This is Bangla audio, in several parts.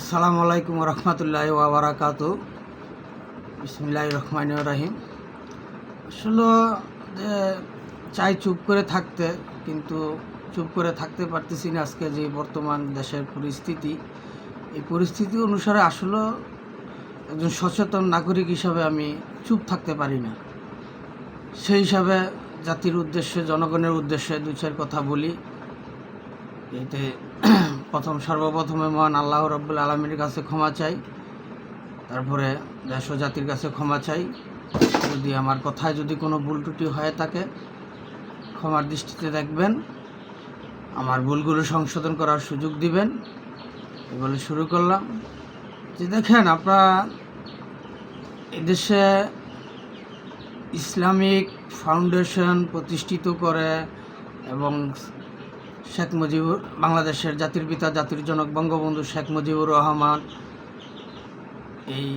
আসসালামু আলাইকুম রহমতুল্লাহ ওবরাকাত বিসমিল্লাহ রহমান রাহিম। আসলে যে চাই চুপ করে থাকতে, কিন্তু চুপ করে থাকতে পারতেছি না আজকে যে বর্তমান দেশের পরিস্থিতি। এই পরিস্থিতি অনুসারে আসলে একজন সচেতন নাগরিক হিসাবে আমি চুপ থাকতে পারি না। সেই হিসাবে জাতির উদ্দেশ্যে, জনগণের উদ্দেশ্যে দু চার কথা বলি। এতে প্রথম সর্বপ্রথমে মহান আল্লাহ রব্বুল আলমীর কাছে ক্ষমা চাই। তারপরে দেশ জাতির কাছে ক্ষমা চাই। যদি আমার কথায় যদি কোনো ভুল ত্রুটি হয়ে থাকে ক্ষমার দৃষ্টিতে দেখবেন, আমার ভুলগুলো সংশোধন করার সুযোগ দিবেন। এই বলে শুরু করলাম। যে দেখেন আপনারা এদেশে ইসলামিক ফাউন্ডেশন প্রতিষ্ঠিত করে এবং শেখ মুজিবুর, বাংলাদেশের জাতির পিতা, জাতির জনক বঙ্গবন্ধু শেখ মুজিবুর রহমান, এই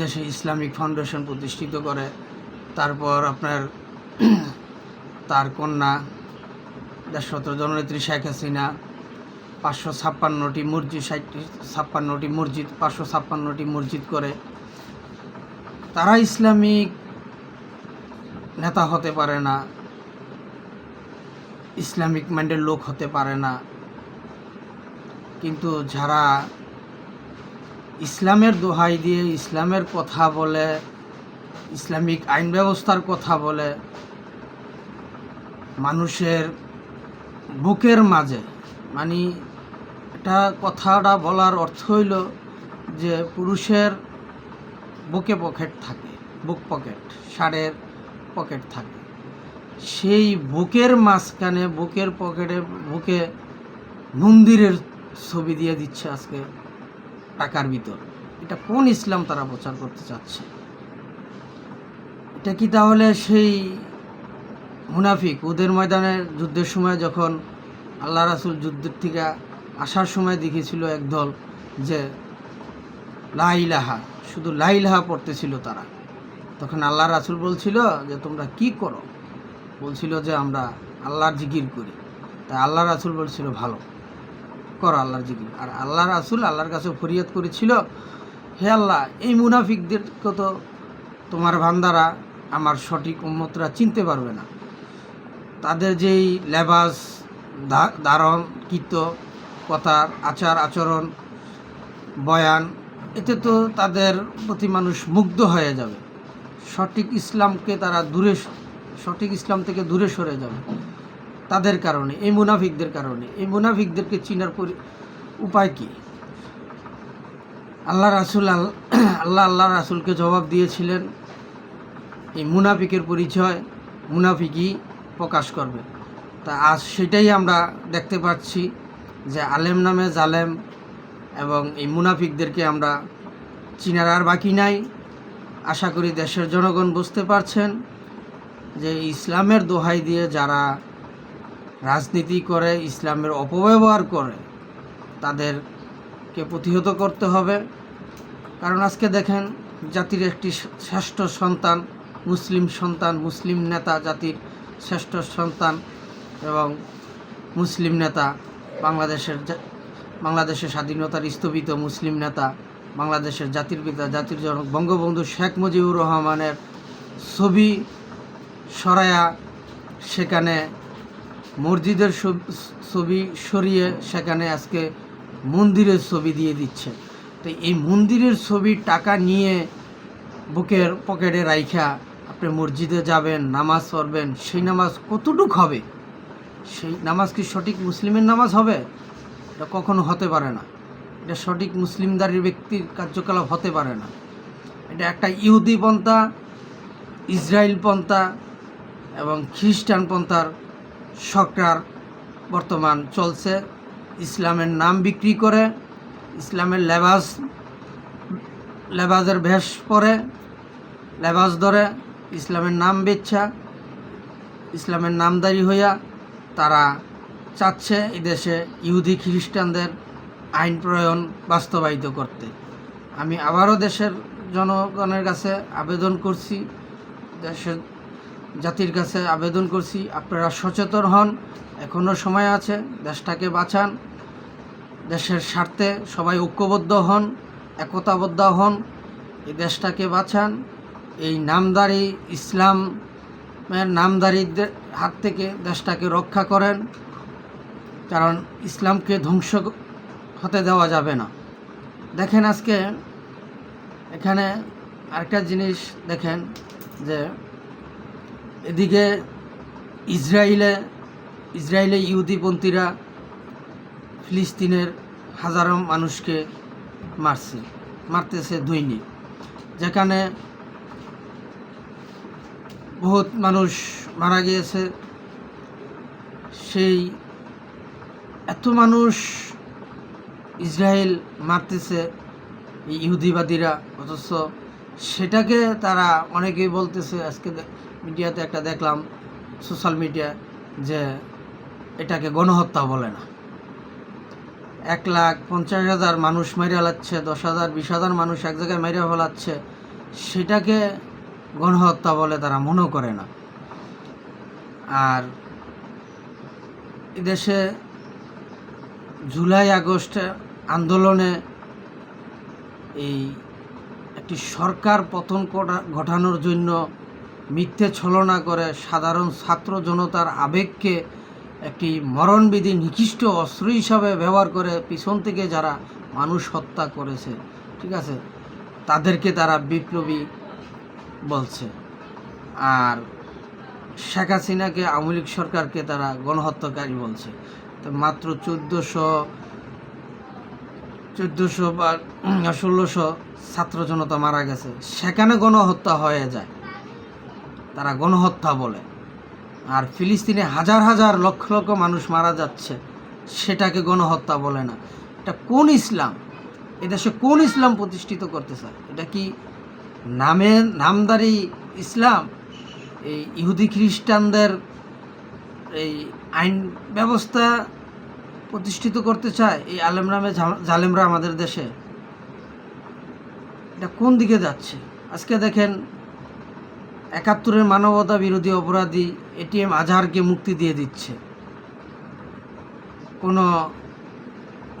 দেশে ইসলামিক ফাউন্ডেশন প্রতিষ্ঠিত করে। তারপর আপনার তার কন্যা দেশত জননেত্রী শেখ হাসিনা, পাঁচশো ছাপ্পান্নটি মসজিদ ষাটটি ছাপ্পান্নটি মসজিদ, পাঁচশো ছাপ্পান্নটি মসজিদ করে। তারা ইসলামিক নেতা হতে পারে না। ইসলামিক মাইন্ডের লোক হতে পারে না। কিন্তু যারা ইসলামের দোহাই দিয়ে ইসলামের কথা বলে, ইসলামিক আইন ব্যবস্থার কথা বলে, মানুষের বুকের মাঝে মানে এটা কথাটা বলার অর্থ হইল যে পুরুষের বুকে পকেট থাকে, বুক পকেট, ষাঁড়ের পকেট থাকে। সেই বুকের মাঝখানে, বুকের পকেটে, বুকে মন্দিরের ছবি দিয়ে দিচ্ছে আজকে টাকার ভিতর। এটা কোন ইসলাম তারা প্রচার করতে চাচ্ছে? এটা কি তাহলে সেই মুনাফিক? ওদের ময়দানে যুদ্ধের সময় যখন আল্লাহ রাসুল যুদ্ধের থেকে আসার সময় দেখেছিল একদল যে লাইলাহা শুধু লাইলাহা পড়তেছিল তারা। তখন আল্লাহ রাসুল বলছিল যে, তোমরা কি করো? বলছিল যে আমরা আল্লাহর জিকির করি। তাই আল্লাহ রাসুল বলছিল, ভালো, কর আল্লাহর জিকির। আর আল্লাহ রাসুল আল্লাহর কাছে ফরিয়াদ করেছিল, হে আল্লাহ, এই মুনাফিকদেরকে তো তোমার ভান্দারা আমার সঠিক উন্মতরা চিনতে পারবে না। তাদের যেই লেবাস ধারণ, কীর্ত, কথার আচার, আচরণ, বয়ান, এতে তো তাদের প্রতি মানুষ মুগ্ধ হয়ে যাবে। সঠিক ইসলামকে তারা দূরে সঠিক ইসলাম থেকে দূরে সরে যাবে। তাদের কারণে, এই মুনাফিকদের কারণে। এই মুনাফিকদেরকে চিনার উপায় কি? আল্লাহ রাসুল আল- আল্লাহ আল্লাহ রাসুলকে জবাব দিয়েছিলেন, এই মুনাফিকের পরিচয় মুনাফিকই প্রকাশ করবে। তা আজ সেটাই আমরা দেখতে পাচ্ছি যে আলেম নামে জালেম এবং এই মুনাফিকদেরকে আমরা চিনার আর বাকি নাই। আশা করি দেশের জনগণ বুঝতে পারছেন। যে ইসলামের দোহাই দিয়ে যারা রাজনীতি করে, ইসলামের অপব্যবহার করে, তাদেরকে প্রতিহত করতে হবে। কারণ আজকে দেখেন, জাতির একটি শ্রেষ্ঠ সন্তান, মুসলিম সন্তান, মুসলিম নেতা জাতির শ্রেষ্ঠ সন্তান এবং মুসলিম নেতা বাংলাদেশের বাংলাদেশের স্বাধীনতার স্থপিত মুসলিম নেতা বাংলাদেশের জাতির পিতা, জাতির জনক বঙ্গবন্ধু শেখ মুজিবুর রহমানের ছবি সরায়া সেখানে মসজিদের ছবি সরিয়ে সেখানে আজকে মন্দিরের ছবি দিয়ে দিচ্ছে। তো এই মন্দিরের ছবির টাকা নিয়ে বুকের পকেটে রাইখা আপনি মসজিদে যাবেন, নামাজ পড়বেন, সেই নামাজ কতটুক হবে? সেই নামাজ কি সঠিক মুসলিমের নামাজ হবে? এটা কখনো হতে পারে না। এটা সঠিক মুসলিমদারির ব্যক্তির কার্যকলাপ হতে পারে না। এটা একটা ইহুদি পন্থা, ইসরায়েল পন্থা এবং খ্রিস্টান পন্থার সরকার বর্তমান চলছে। ইসলামের নাম বিক্রি করে, ইসলামের লেবাস লেবাজের ভেষ পরে, লেবাস ধরে, ইসলামের নাম বেচ্ছা ইসলামের নামদারি হইয়া তারা চাচ্ছে এদেশে ইহুদি খ্রিস্টানদের আইন প্রণয়ন বাস্তবায়িত করতে। আমি আবারও দেশের জনগণের কাছে আবেদন করছি, দেশের জাতির কাছে আবেদন করছি। আপনারা সচেতন হন এখনও সময় আছে, দেশটাকে বাঁচান, দেশের স্বার্থে সবাই ঐক্যবদ্ধ হন, একতাবদ্ধ হন, এই দেশটাকে বাঁচান। এই নামদারি ইসলামের নামদারিদের হাত থেকে দেশটাকে রক্ষা করেন, কারণ ইসলামকে ধ্বংস হতে দেওয়া যাবে না। দেখেন আজকে এখানে আরেকটা জিনিস দেখেন, যে এদিকে ইসরায়েলে ইসরায়েলে ইহুদিপন্থীরা ফিলিস্তিনের হাজারো মানুষকে মারছে, মারতেছে দৈনিক। যেখানে বহুত মানুষ মারা গিয়েছে। সেই এত মানুষ ইসরায়েল মারতেছে ইহুদিবাদীরা, অথচ সেটাকে তারা অনেকেই বলতেছে আজকে মিডিয়াতে একটা দেখলাম সোশ্যাল মিডিয়া যে এটাকে গণহত্যা বলে না। এক লাখ পঞ্চাশ হাজার মানুষ মেরে ফেলাচ্ছে দশ হাজার, বিশ হাজার মানুষ এক জায়গায় মেরে ফেলাচ্ছে, সেটাকে গণহত্যা বলে তারা মনে করে না। আর এদেশে জুলাই আগস্ট আন্দোলনে এই একটি সরকার পতন ঘটানোর জন্য মিথ্যে ছলনা করে সাধারণ ছাত্র জনতার আবেগকে একটি মরণবিধি নিকৃষ্ট অস্ত্র হিসাবে ব্যবহার করে পিছন থেকে যারা মানুষ হত্যা করেছে, ঠিক আছে? তাদেরকে তারা বিপ্লবী বলছে। আর শেখ হাসিনাকে, আওয়ামী সরকারকে তারা গণহত্যাকারী বলছে। তো মাত্র চোদ্দোশো চোদ্দোশো বা ষোলোশো ছাত্র জনতা মারা গেছে। সেখানে গণহত্যা হয়ে যায়। তারা গণহত্যা বলে। আর ফিলিস্তিনে হাজার হাজার লক্ষ লক্ষ মানুষ মারা যাচ্ছে, সেটাকে গণহত্যা বলে না। এটা কোন ইসলাম? এদেশে কোন ইসলাম প্রতিষ্ঠিত করতে চায় এটা কি নামে নামদারি ইসলাম? এই ইহুদি খ্রিস্টানদের এই আইন ব্যবস্থা প্রতিষ্ঠিত করতে চায় এই আলেমরামে ঝা- জালেমরা আমাদের দেশে? এটা কোন দিকে যাচ্ছে? আজকে দেখেন একাত্তরের মানবতা বিরোধী অপরাধী এটিএম আজহারকে মুক্তি দিয়ে দিচ্ছে। কোনো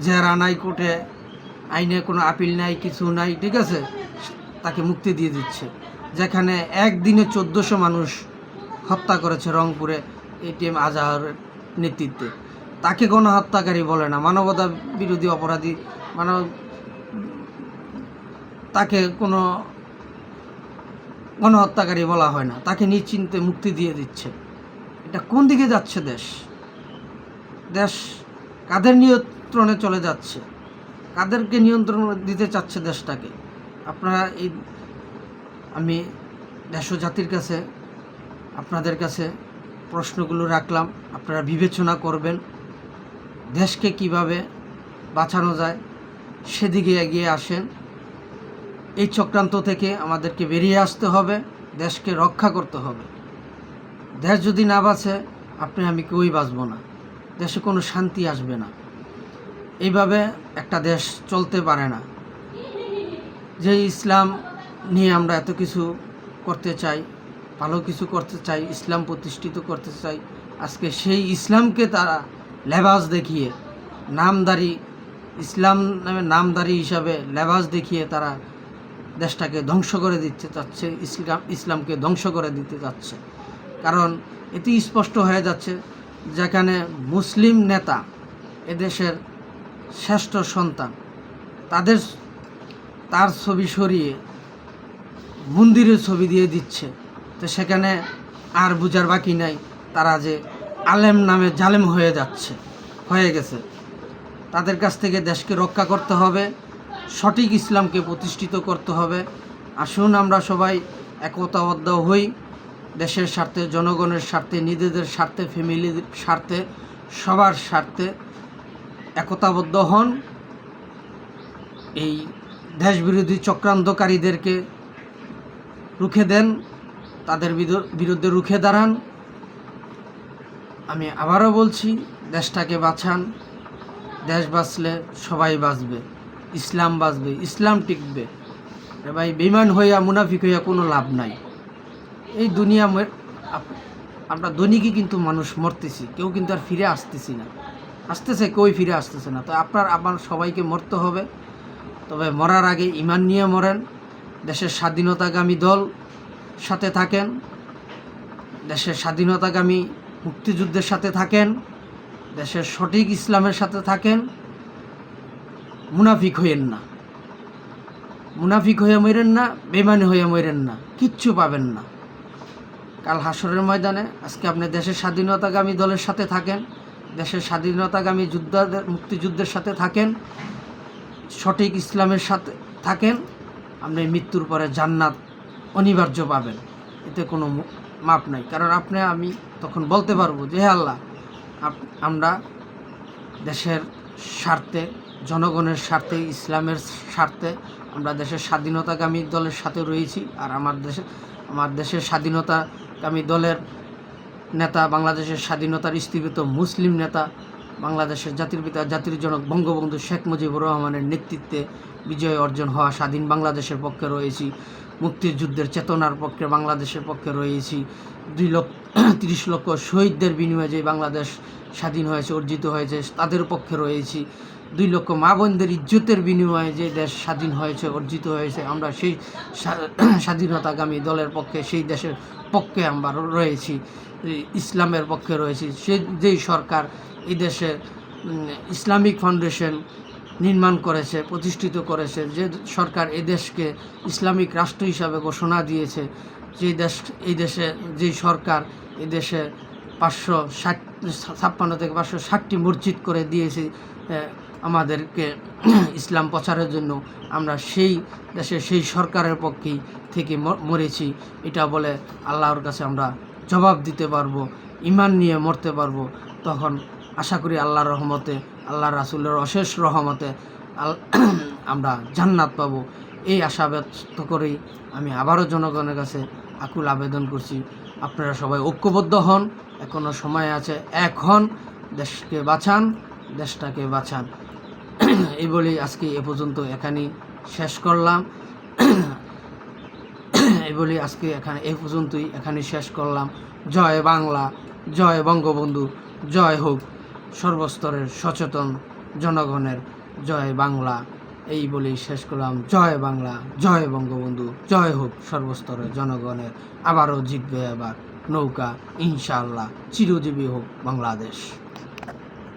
জেরা নাই কোর্টে, আইনে কোনো আপিল নাই, কিছু নাই, ঠিক আছে? তাকে মুক্তি দিয়ে দিচ্ছে। যেখানে একদিনে চোদ্দোশো মানুষ হত্যা করেছে রংপুরে এটিএম আজহারের নেতৃত্বে। তাকে কোনো হত্যাকারী বলে না, মানবতা বিরোধী অপরাধী, মানব তাকে কোনো গণহত্যাকারী বলা হয় না, তাকে নিশ্চিন্তে মুক্তি দিয়ে দিচ্ছে। এটা কোন দিকে যাচ্ছে দেশ? দেশ কাদের নিয়ন্ত্রণে চলে যাচ্ছে? কাদেরকে নিয়ন্ত্রণ দিতে চাচ্ছে দেশটাকে? আপনারা এই, আমি দেশ জাতির কাছে, আপনাদের কাছে প্রশ্নগুলো রাখলাম, আপনারা বিবেচনা করবেন, দেশকে কীভাবে বাঁচানো যায়, সেদিকে এগিয়ে আসেন। এই চক্রান্ত থেকে আমাদেরকে বেরিয়ে আসতে হবে, দেশকে রক্ষা করতে হবে। দেশ যদি না বাঁচে, আপনি, আমি কেউই বাঁচব না। দেশে কোনো শান্তি আসবে না। এইভাবে একটা দেশ চলতে পারে না। যে ইসলাম নিয়ে আমরা এত কিছু করতে চাই, ভালো কিছু করতে চাই, ইসলাম প্রতিষ্ঠিত করতে চাই, আজকে সেই ইসলামকে তারা লেবাস দেখিয়ে, নামদারি, ইসলাম নামে নামদারি হিসাবে লেবাস দেখিয়ে তারা দেশটাকে ধ্বংস করে দিতে চাচ্ছে, ইসলাম, ইসলামকে ধ্বংস করে দিতে চাচ্ছে। কারণ এটি স্পষ্ট হয়ে যাচ্ছে যেখানে মুসলিম নেতা এদেশের শ্রেষ্ঠ সন্তান, তাদের তার ছবি সরিয়ে মন্দিরের ছবি দিয়ে দিচ্ছে। তো সেখানে আর বুঝার বাকি নাই, তারা যে আলেম নামে জালেম হয়ে যাচ্ছে, হয়ে গেছে। তাদের কাছ থেকে দেশকে রক্ষা করতে হবে। সঠিক ইসলামকে প্রতিষ্ঠিত করতে হবে। আসুন আমরা সবাই একতাবদ্ধ হই। দেশের স্বার্থে, জনগণের স্বার্থে, নিজেদের স্বার্থে ফ্যামিলির স্বার্থে, সবার স্বার্থে একতাবদ্ধ হন। এই দেশবিরোধী চক্রান্তকারীদেরকে রুখে দেন, তাদের বিরু- বিরুদ্ধে রুখে দাঁড়ান। আমি আবারও বলছি, দেশটাকে বাঁচান। দেশ বাঁচলে সবাই বাঁচবে। ইসলাম বাঁচবে, ইসলাম টিকবে। ভাই বেমান হইয়া, মুনাফিক হইয়া কোনো লাভ নাই। এই দুনিয়া আমরা দৈনিকই কিন্তু মানুষ মরতেছি, কেউ কিন্তু আর ফিরে আসতেছি না। আসতেছে কই ফিরে আসতেছে না। তো আপনার আমার সবাইকে মরতে হবে। তবে মরার আগে ইমান নিয়ে মরেন। দেশের স্বাধীনতাগামী দল সাথে থাকেন। দেশের স্বাধীনতাগামী মুক্তিযুদ্ধের সাথে থাকেন। দেশের সঠিক ইসলামের সাথে থাকেন। মুনাফিক হইয়েন না। মুনাফিক হয়ে মরেন না বেমানি হয়ে মরেন না, কিচ্ছু পাবেন না। কাল হাসরের ময়দানে আজকে আপনি দেশের স্বাধীনতাগামী দলের সাথে থাকেন, দেশের স্বাধীনতাগামী যুদ্ধাদের, মুক্তিযুদ্ধের সাথে থাকেন, সঠিক ইসলামের সাথে থাকেন, আপনি মৃত্যুর পরে জান্নাত অনিবার্য পাবেন। এতে কোনো মাপ নাই। কারণ আপনি, আমি তখন বলতে পারব যে, হে আল্লাহ আমরা দেশের স্বার্থে জনগণের স্বার্থে, ইসলামের স্বার্থে আমরা দেশের স্বাধীনতাগামী দলের সাথে রয়েছি আর আমার দেশে আমার দেশের স্বাধীনতাগামী দলের নেতা, বাংলাদেশের স্বাধীনতার স্থীপিত মুসলিম নেতা, বাংলাদেশের জাতির পিতা, জাতির জনক বঙ্গবন্ধু শেখ মুজিবুর রহমানের নেতৃত্বে বিজয় অর্জন হওয়া স্বাধীন বাংলাদেশের পক্ষে রয়েছি। মুক্তিযুদ্ধের চেতনার পক্ষে বাংলাদেশের পক্ষে রয়েছি। দুই লক্ষ, তিরিশ লক্ষ শহীদদের বিনিময়ে যে বাংলাদেশ স্বাধীন হয়েছে, অর্জিত হয়েছে, তাদের পক্ষে রয়েছি। দুই লক্ষ মা বোনদের ইজ্জতের বিনিময়ে যে দেশ স্বাধীন হয়েছে অর্জিত হয়েছে, আমরা সেই স্বাধীনতাগামী দলের পক্ষে, সেই দেশের পক্ষে আমরা রয়েছি ইসলামের পক্ষে রয়েছি। সে যেই সরকার এই দেশে ইসলামিক ফাউন্ডেশন নির্মাণ করেছে, প্রতিষ্ঠিত করেছে, যে সরকার এই দেশকে ইসলামিক রাষ্ট্র হিসাবে ঘোষণা দিয়েছে, যে দেশ, এই দেশে যেই সরকার এই দেশে পাঁচশো ষাট, ছাপ্পান্ন থেকে পাঁচশো ষাটটি মসজিদ করে দিয়েছে আমাদেরকে ইসলাম প্রচারের জন্য আমরা সেই দেশে সেই সরকারের পক্ষেই থেকে মরেছি। এটা বলে আল্লাহর কাছে আমরা জবাব দিতে পারব ইমান নিয়ে মরতে পারব। তখন আশা করি আল্লাহর রহমতে আল্লাহ রাসুলের অশেষ রহমতে আমরা জান্নাত পাবো। এই আশা ব্যক্ত করেই আমি আবারও জনগণের কাছে আকুল আবেদন করছি। আপনারা সবাই ঐক্যবদ্ধ হন। এখনও সময় আছে এখন দেশকে বাঁচান, দেশটাকে বাঁচান। এই বলেই আজকে এ পর্যন্ত এখানেই শেষ করলাম। এই বলে আজকে এখানে এই পর্যন্তই এখানে শেষ করলাম। জয় বাংলা, জয় বঙ্গবন্ধু, জয় হোক সর্বস্তরের সচেতন জনগণের জয় বাংলা। এই বলেই শেষ করলাম। জয় বাংলা, জয় বঙ্গবন্ধু, জয় হোক সর্বস্তরের জনগণের। আবারও জিতবে এবার নৌকা, ইনশাআল্লাহ। চিরজীবী হোক বাংলাদেশ।